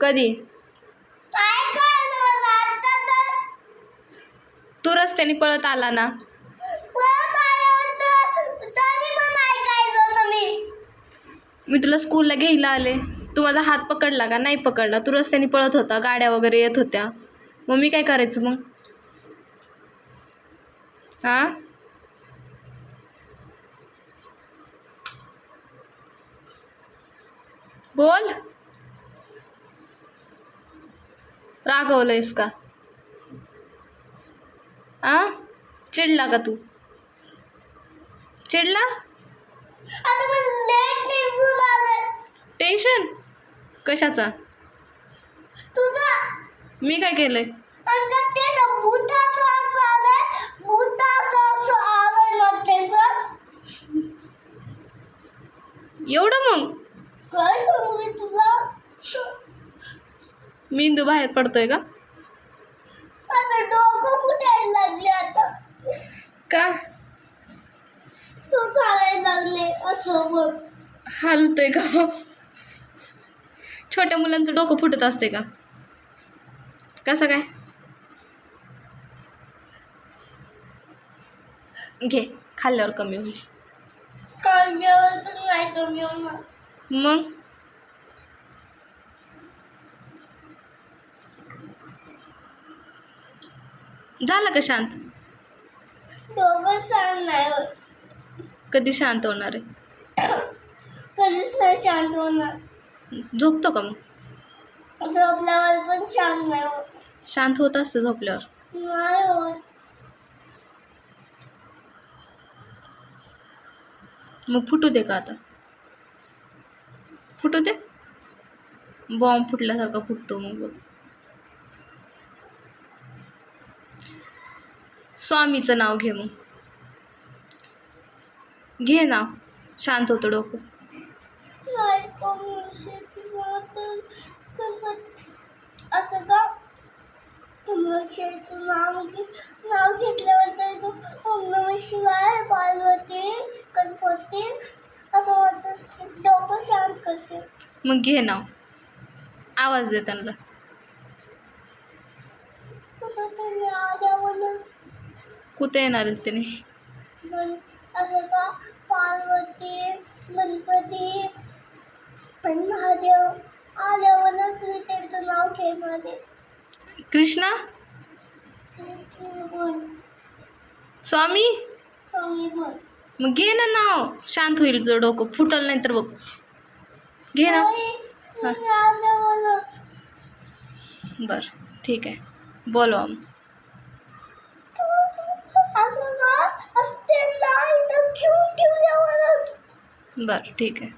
कधी? तू रस्त्याने पळत आला ना. मी. तुला स्कूलला घ्यायला आले. तू माझा हात पकडला का? नाही पकडला. तू रस्त्याने पळत होता. गाड्या वगैरे येत होत्या. मग मी काय करायचं मग? हां? बोल. रागवलंयस का? आ? चिडला का तू? चिडला? टेन्शन कशाचा? तुझा. मी काय केलंय? एवढं मग? काय सांगू मी तुला? मेंदू बाहेर पडतोय का? आता डोकं फुटायला लागले आता. का? लागले असं. बघ हलतोय का? छोट्या मुलांचं डोकं फुटत असते का? कसं काय? घे खाल्ल्यावर कमी होईल. काढल्यावर पण नाही कमी होणार. मग? झालं का शांत? डोकं शांत नाही होत. कधी शांत होणार आहे? कधीच नाही शांत होणार. झोपतो का मग? झोपल्यावर पण शांत नाही होत. शांत होत असतं झोपल्यावर? नाही होत. मग फुटू दे का आता? फुटू दे? बॉम्ब फुटल्यासारखा फुटतो मग बघ. स्वामीचं नाव घे मग. घे नाव शांत होतं डोकं. नाही कमर्शियलची तर असं का कमर्शियलचं नाव घे नाव घेतल्यावर तर तू ओम नमः शिवाय पार्वती गणपती असं माझं डोकं शांत करते मग घे नाव आवाज दे त्यांना. कसं त्यांनी आल्यावर कुठे येणार आहेत त्याने असं का? पार्वती गणपती आणि महादेव आल्यावरच मी त्यांचं नाव आहे कृष्णा? कृष्ण पण स्वामी? स्वामी पण मग घे ना नाव. शांत होईल जो डोकं. फुटल नाही तर बघ. घे ना. आल्यावरच. बरं ठीक आहे. बोलवा मग. बरं ठीक आहे.